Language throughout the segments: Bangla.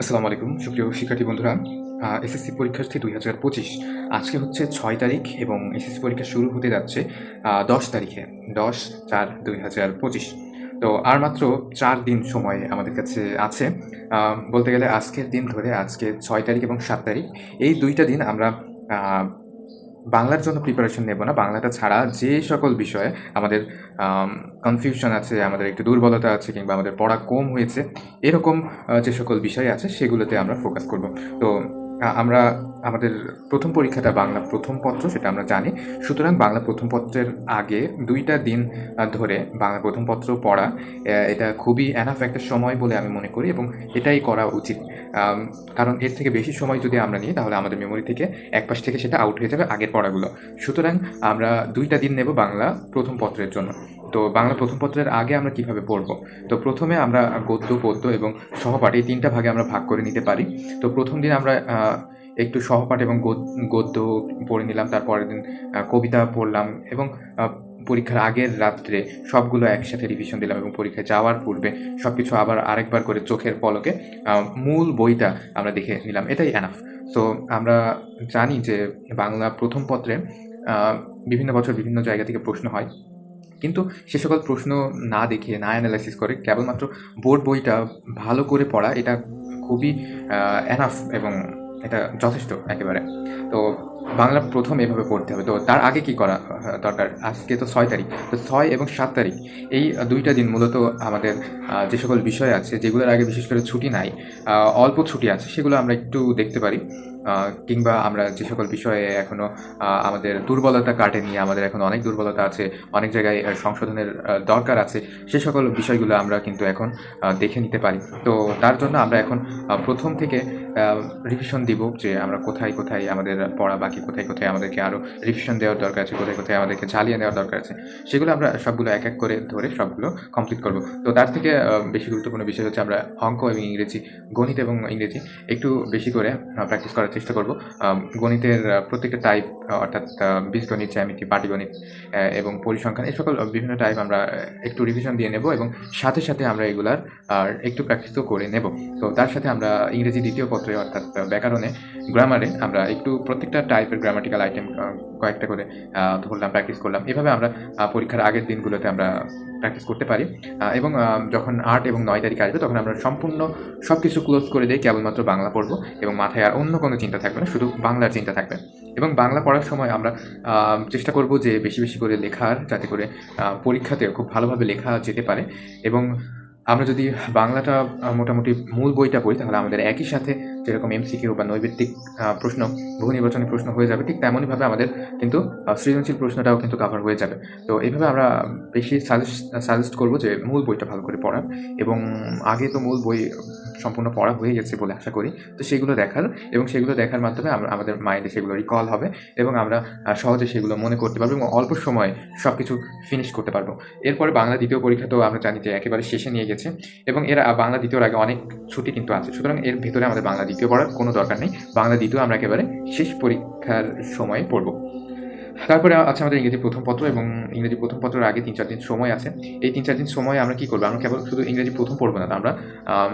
আসসালামু আলাইকুম, সুপ্রিয় শিক্ষার্থী বন্ধুরা। এসএসসি পরীক্ষার্থী দুই হাজার পঁচিশ। আজকে হচ্ছে ছয় তারিখ এবং এসএসসি পরীক্ষা শুরু হতে যাচ্ছে দশ তারিখে, দশ চার দুই হাজার পঁচিশ। তো আর মাত্র চার দিন সময় আমাদের কাছে আছে। বলতে গেলে আজকের দিন ধরে আজকে ছয় তারিখ এবং সাত তারিখ। এই দুইটা দিন আমরা বাংলার জন্য প্রিপারেশন নেব না। বাংলাটা ছাড়া যে সকল বিষয়ে আমাদের কনফিউশন আছে, আমাদের একটু দুর্বলতা আছে কিংবা আমাদের পড়া কম হয়েছে, এরকম যে সকল বিষয় আছে সেগুলোতে আমরা ফোকাস করব। তো আমরা আমাদের প্রথম পরীক্ষাটা বাংলা প্রথম পত্র, সেটা আমরা জানি। সুতরাং বাংলা প্রথম পত্রের আগে দুইটা দিন ধরে বাংলা প্রথম পত্র পড়া এটা খুবই অ্যানাফ একটা সময় বলে আমি মনে করি এবং এটাই করা উচিত। কারণ এর থেকে বেশি সময় যদি আমরা নিই, তাহলে আমাদের মেমোরি থেকে এক পাশ থেকে সেটা আউট হয়ে যাবে আগের পড়াগুলো। সুতরাং আমরা দুইটা দিন নেব বাংলা প্রথম পত্রের জন্য। তো বাংলা প্রথম পত্রের আগে আমরা কীভাবে পড়ব? তো প্রথমে আমরা গদ্য, পদ্য এবং সহপাঠ এই তিনটা ভাগে আমরা ভাগ করে নিতে পারি। তো প্রথম দিন আমরা একটু সহপাঠ এবং গদ- গদ্য পড়ে নিলাম তারপরের দিন কবিতা পড়লাম এবং পরীক্ষার আগের রাত্রে সবগুলো একসাথে রিভিশন দিলাম এবং পরীক্ষায় যাওয়ার পূর্বে সব কিছু আবার আরেকবার করে চোখের পলকে মূল বইটা আমরা দেখে নিলাম। এটাই এনাফ তো আমরা জানি যে বাংলা প্রথম পত্রে বিভিন্ন বছর বিভিন্ন জায়গা থেকে প্রশ্ন হয়। কিন্তু সে সকল প্রশ্ন না দেখে না অ্যানালাইসিস করে, কেবলমাত্র বোর্ড বইটা ভালো করে পড়া, এটা খুবই এনাফ এবং এটা যথেষ্ট একেবারে। তো বাংলা প্রথম এভাবে পড়তে হবে। তো তার আগে কি করা দরকার? আজকে তো ছয় তারিখ। তো ছয় এবং সাত তারিখ, এই দুইটা দিন মূলত আমাদের যে সকল বিষয় আছে, যেগুলোর আগে বিশেষ করে ছুটি নাই অল্প ছুটি আছে, সেগুলো আমরা একটু দেখতে পারি। কিংবা আমরা যে সকল বিষয়ে এখনও আহ, আমাদের দুর্বলতা কাটেনি আমাদের এখন অনেক দুর্বলতা আছে অনেক জায়গায় সংশোধনের দরকার আছে সে সকল বিষয়গুলো আমরা কিন্তু এখন দেখে নিতে পারি। তো তার জন্য আমরা এখন প্রথম থেকে রিভিশন দিব যে আমরা কোথায় কোথায় আমাদের পড়া বাকি কোথায় কোথায় আমাদেরকে আরও রিভিশন দেওয়ার দরকার আছে কোথায় কোথায় আমাদেরকে চালিয়ে নেওয়ার দরকার আছে সেগুলো আমরা সবগুলো এক এক করে ধরে সবগুলো কমপ্লিট করব। তো তার থেকে বেশি গুরুত্বপূর্ণ বিষয় হচ্ছে আমরা অঙ্ক এবং ইংরেজি গণিত এবং ইংরেজি একটু বেশি করে প্র্যাকটিস করার চেষ্টা করব। গণিতের প্রত্যেকটা টাইপ অর্থাৎ বীজগণিত, জ্যামিতি, পাটিগণিত এবং পরিসংখ্যান, এই সকল বিভিন্ন টাইপ আমরা একটু রিভিশন দিয়ে নেব এবং সাথে সাথে আমরা এগুলার, আর একটু প্র্যাকটিসও করে নেব। তো তার সাথে আমরা ইংরেজি দ্বিতীয় পত্রে, অর্থাৎ ব্যাকরণে গ্রামারে আমরা একটু প্রত্যেকটা টাইপের গ্রামাটিক্যাল আইটেম কয়েকটা করে ধরলাম প্র্যাকটিস করলাম। এভাবে আমরা পরীক্ষার আগের দিনগুলোতে আমরা প্র্যাকটিস করতে পারি। এবং যখন আট এবং নয় তারিখ আসবে, তখন আমরা সম্পূর্ণ সব কিছু ক্লোজ করে দিয়ে কেবলমাত্র বাংলা পড়ব এবং মাথায় আর অন্য কোনো চিন্তা থাকবে না, শুধু বাংলার চিন্তা থাকবে। এবং বাংলা পড়ার সময় আমরা চেষ্টা করব যে বেশি বেশি করে লেখার, যাতে করে পরীক্ষাতে খুব ভালোভাবে লেখা যেতে পারে। এবং আমরা যদি বাংলাটা মোটামুটি মূল বইটা পড়ি, তাহলে আমাদের একই সাথে যেরকম এমসিকিউ বা নৈবেত্তিক প্রশ্ন, বহু নির্বাচনী প্রশ্ন হয়ে যাবে, ঠিক তেমনইভাবে আমাদের কিন্তু সৃজনশীল প্রশ্নটাও কিন্তু কভার হয়ে যাবে। তো এইভাবে আমরা বেশি সাজেস্ট সাজেস্ট করব যে মূল বইটা ভালো করে পড়ার এবং আগে তো মূল বই সম্পূর্ণ পড়া হয়ে গেছে বলে আশা করি। তো সেগুলো দেখার এবং সেগুলো দেখার মাধ্যমে আমরা আমাদের মাইন্ডে সেগুলো রিকল হবে এবং আমরা সহজে সেগুলো মনে করতে পারব এবং অল্প সময়ে সব কিছু ফিনিশ করতে পারব। এরপরে বাংলা দ্বিতীয় পরীক্ষা তো আমরা জানি যে একেবারে শেষে নিয়ে গেছে এবং এরা, বাংলা দ্বিতীয়র আগে অনেক ছুটি কিন্তু আছে। সুতরাং এর ভিতরে আমাদের বাংলা দ্বিতীয় পড়ার কোনো দরকার নেই। বাংলা দ্বিতীয় আমরা একেবারে শেষ পরীক্ষার সময়ে পড়ব। তারপরে আছে আমাদের ইংরেজি প্রথম পত্র এবং ইংরেজি প্রথম পত্রের আগে তিন চার দিন সময় আছে। এই তিন চার দিন সময় আমরা কি করব? আমরা কেবল শুধু ইংরেজি প্রথম পড়ব না আমরা আম,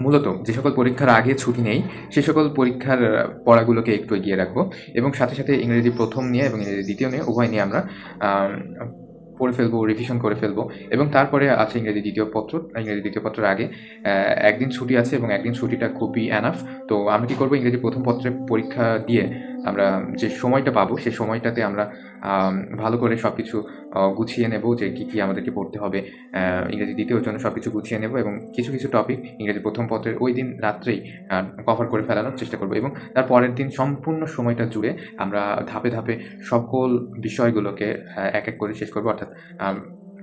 মূলত যে সকল পরীক্ষার আগে ছুটি নেই সে সকল পরীক্ষার পড়াগুলোকে একটু এগিয়ে রাখব এবং সাথে সাথে ইংরেজি প্রথম নিয়ে এবং ইংরেজি দ্বিতীয় নিয়ে উভয় নিয়ে আমরা আম, পড়ে ফেলব রিভিশন করে ফেলব। এবং তারপরে আছে ইংরেজি দ্বিতীয় পত্র। ইংরেজি দ্বিতীয় পত্রের আগে একদিন ছুটি আছে এবং একদিন ছুটিটা খুবই অ্যানাফ তো আমি কি করব, ইংরেজি প্রথম পত্রে পরীক্ষা দিয়ে আমরা যে সময়টা পাবো সেই সময়টাতে আমরা ভালো করে সব কিছু গুছিয়ে নেব যে কী কী আমাদেরকে পড়তে হবে। ইংরেজি দ্বিতীয় জন্য সব কিছু গুছিয়ে নেব এবং কিছু কিছু টপিক ইংরেজি প্রথম পত্রের ওই দিন রাত্রেই কভার করে ফেলানোর চেষ্টা করব এবং তার পরের দিন সম্পূর্ণ সময়টা জুড়ে আমরা ধাপে ধাপে সকল বিষয়গুলোকে এক এক করে শেষ করব। অর্থাৎ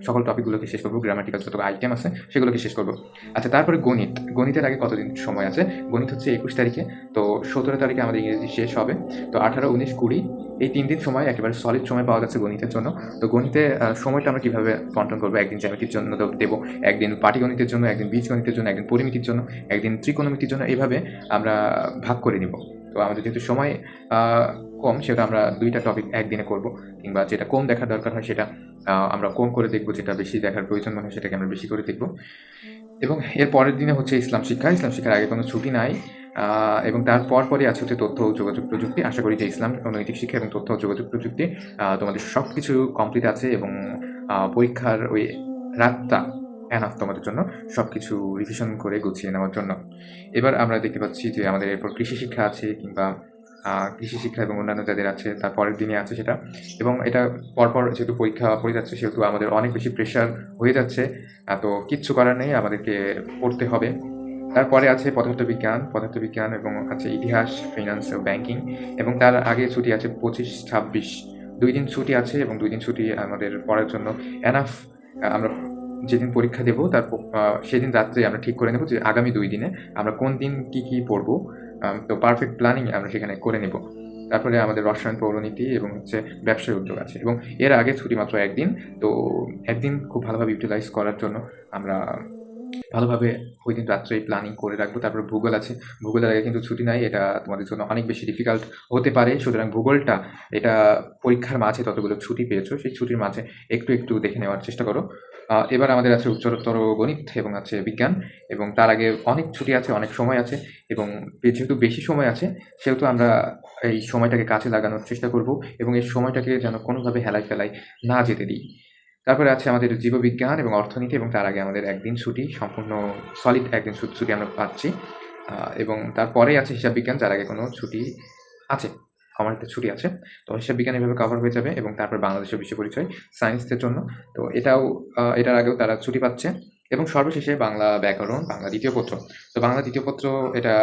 সকল টপিকগুলোকে শেষ করব গ্রামাটিক্যাল যত আইটেম আছে সেগুলোকে শেষ করব। আচ্ছা তারপরে গণিত। গণিতের আগে কতদিন সময় আছে? গণিত হচ্ছে একুশ তারিখে, তো সতেরো তারিখে আমাদের ইংরেজি শেষ হবে। তো আঠারো, উনিশ, কুড়ি, এই তিন দিন সময় একেবারে সলিড সময় পাওয়া যাচ্ছে গণিতের জন্য। তো গণিতে সময়টা আমরা কীভাবে কন্ট্রোল করব? একদিন জ্যামিতির জন্য দেবো, একদিন পাটিগণিতের জন্য, একদিন বীজগণিতের জন্য, একদিন পরিমিতির জন্য, একদিন ত্রিকোণমিতির জন্য এইভাবে আমরা ভাগ করে নিব। তো আমাদের যেহেতু সময় কম, সেটা আমরা দুইটা টপিক একদিনে করব, কিংবা যেটা কম দেখার দরকার হয় সেটা আমরা কম করে দেখব যেটা বেশি দেখার প্রয়োজন মনে হয় সেটাকে আমরা বেশি করে দেখব। এবং এর পরের দিনে হচ্ছে ইসলাম শিক্ষা। ইসলাম শিক্ষার আগে কোনো ছুটি নাই। এবং তার পরপরই আছে হচ্ছে তথ্য ও যোগাযোগ প্রযুক্তি। আশা করি যে ইসলাম নৈতিক শিক্ষা এবং তথ্য ও যোগাযোগ প্রযুক্তি তোমাদের সব কিছু কমপ্লিট আছে এবং পরীক্ষার ওই রাতটা এনাফ তোমাদের জন্য সব কিছু রিভিশন করে গুছিয়ে নেওয়ার জন্য। এবার আমরা দেখতে পাচ্ছি যে আমাদের এরপর কৃষি শিক্ষা আছে কিংবা কৃষি শিক্ষা এবং অন্যান্য যাদের আছে, তার পরের দিনে আছে সেটা। এবং এটা পরপর যেহেতু পরীক্ষা পড়ে যাচ্ছে সেহেতু আমাদের অনেক বেশি প্রেশার হয়ে যাচ্ছে। তো কিচ্ছু করার নেই, আমাদেরকে পড়তে হবে। তারপরে আছে পদার্থবিজ্ঞান পদার্থবিজ্ঞান এবং আছে ইতিহাস ফিনান্স ও ব্যাংকিং এবং তার আগে ছুটি আছে পঁচিশ ছাব্বিশ। দুই দিন ছুটি আছে এবং দুই দিন ছুটি আমাদের পড়ার জন্য। এনাফ আমরা যেদিন পরীক্ষা দেবো, তার সেদিন রাত্রে আমরা ঠিক করে নেব যে আগামী দুই দিনে আমরা কোন দিন কি কি পড়ব। তো পারফেক্ট প্ল্যানিং আমরা সেখানে করে নেব। তারপরে আমাদের রসায়ন পৌরনীতি এবং হচ্ছে ব্যবসায় উদ্যোগ আছে এবং এর আগে ছুটি মাত্র একদিন। তো একদিন খুব ভালোভাবে ইউটিলাইজ করার জন্য আমরা ভালোভাবে ওই দিন রাত্রেই প্ল্যানিং করে রাখব। তারপর ভূগোল আছে। ভূগোলের আগে কিন্তু ছুটি নাই। এটা তোমাদের জন্য অনেক বেশি ডিফিকাল্ট হতে পারে। সুতরাং ভূগোলটা, এটা পরীক্ষার মাঝে ততগুলো ছুটি পেয়েছ, সেই ছুটির মাঝে একটু একটু দেখে নেওয়ার চেষ্টা করো। এবার আমাদের আছে উচ্চতর গণিত এবং আছে বিজ্ঞান এবং তার আগে অনেক ছুটি আছে, অনেক সময় আছে এবং যেহেতু বেশি সময় আছে, সেহেতু আমরা এই সময়টাকে কাজে লাগানোর চেষ্টা করব এবং এই সময়টাকে যেন কোনোভাবে হেলাই ফেলাই না যেতে দিই। তারপরে আছে আমাদের জীববিজ্ঞান এবং অর্থনীতি এবং তার আগে আমাদের একদিন ছুটি, সম্পূর্ণ সলিড একদিন ছুটি আমরা পাচ্ছি। এবং তারপরেই আছে হিসাব বিজ্ঞান যার আগে কোনো ছুটি আছে। আমার একটা ছুটি আছে। তো হিসাব বিজ্ঞান এভাবে কভার হয়ে যাবে এবং তারপর বাংলাদেশের বিশ্ব পরিচয় সায়েন্সের জন্য। তো এটাও এটার আগেও তারা ছুটি পাচ্ছে। এবং সর্বশেষে বাংলা ব্যাকরণ, বাংলা দ্বিতীয় পত্র। তো বাংলা দ্বিতীয় পত্র, এটা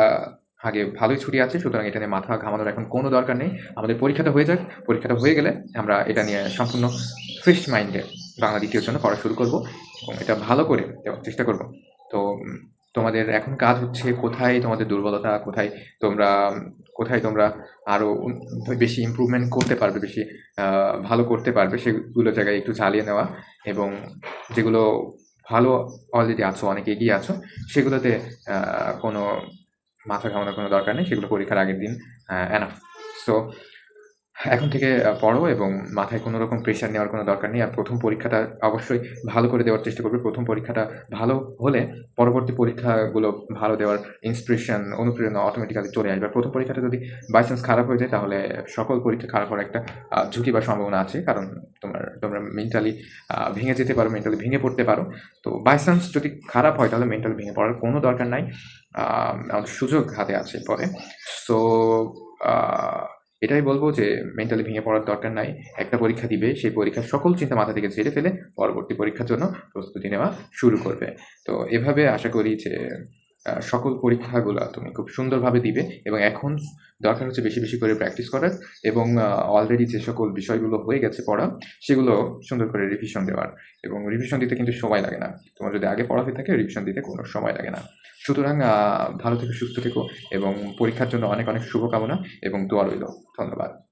আগে ভালোই ছুটি আছে, সুতরাং এটা নিয়ে মাথা ঘামানোর এখন কোনো দরকার নেই। আমাদের পরীক্ষাটা হয়ে যাক। পরীক্ষাটা হয়ে গেলে আমরা এটা নিয়ে সম্পূর্ণ ফ্রেশ মাইন্ডে বাংলা দ্বিতীয় জন্য পড়া শুরু করব এবং এটা ভালো করে দেওয়ার চেষ্টা করব। তো তোমাদের এখন কাজ হচ্ছে কোথায় তোমাদের দুর্বলতা, কোথায় তোমরা কোথায় তোমরা আরও বেশি ইমপ্রুভমেন্ট করতে পারবে, বেশি ভালো করতে পারবে সেগুলো জায়গায় একটু চালিয়ে নেওয়া এবং যেগুলো ভালো অলরেডি আছো, অনেক এগিয়ে আছো, সেগুলোতে কোনো মাথা ঘামানোর কোনো দরকার নেই, সেগুলো পরীক্ষার আগের দিন এনাফ সো এখন থেকে পড়ো এবং মাথায় কোনো রকম প্রেশার নেওয়ার কোনো দরকার নেই। আর প্রথম পরীক্ষাটা অবশ্যই ভালো করে দেওয়ার চেষ্টা করবে। প্রথম পরীক্ষাটা ভালো হলে পরবর্তী পরীক্ষাগুলো ভালো দেওয়ার ইন্সপিরেশন অনুপ্রেরণা অটোমেটিক্যালি চলে আসবে। প্রথম পরীক্ষাটা যদি বাই চান্স খারাপ হয়ে যায়, তাহলে সকল পরীক্ষা খারাপ হওয়ার একটা ঝুঁকি বা সম্ভাবনা আছে। কারণ তোমার, তোমরা মেন্টালি ভেঙে যেতে পারো মেন্টালি ভেঙে পড়তে পারো। তো বাই চান্স যদি খারাপ হয়, তাহলে মেন্টালি ভেঙে পড়ার কোনো দরকার নাই। আমাদের সুযোগ হাতে আছে পরে। সো এটাই বলব যে মেন্টালি ভেঙে পড়ার দরকার নাই। একটা পরীক্ষা দিবে, সেই পরীক্ষার সকল চিন্তা মাথা থেকে ঝেড়ে ফেলে পরবর্তী পরীক্ষার জন্য প্রস্তুতি নেওয়া শুরু করবে। তো এভাবে আশা করি যে সকল পরীক্ষাগুলো তুমি খুব সুন্দরভাবে দিবে এবং এখন দরকার হচ্ছে বেশি বেশি করে প্র্যাকটিস করার এবং অলরেডি যে সকল বিষয়গুলো হয়ে গেছে পড়া, সেগুলো সুন্দর করে রিভিশন দেওয়ার এবং রিভিশন দিতে কিন্তু সময় লাগে না। তোমার যদি আগে পড়া হয়ে থাকে রিভিশন দিতে কোনো সময় লাগে না। সুতরাং ভালো থেকে, সুস্থ থেকো এবং পরীক্ষার জন্য অনেক অনেক শুভকামনা এবং দোয়া রইল। ধন্যবাদ।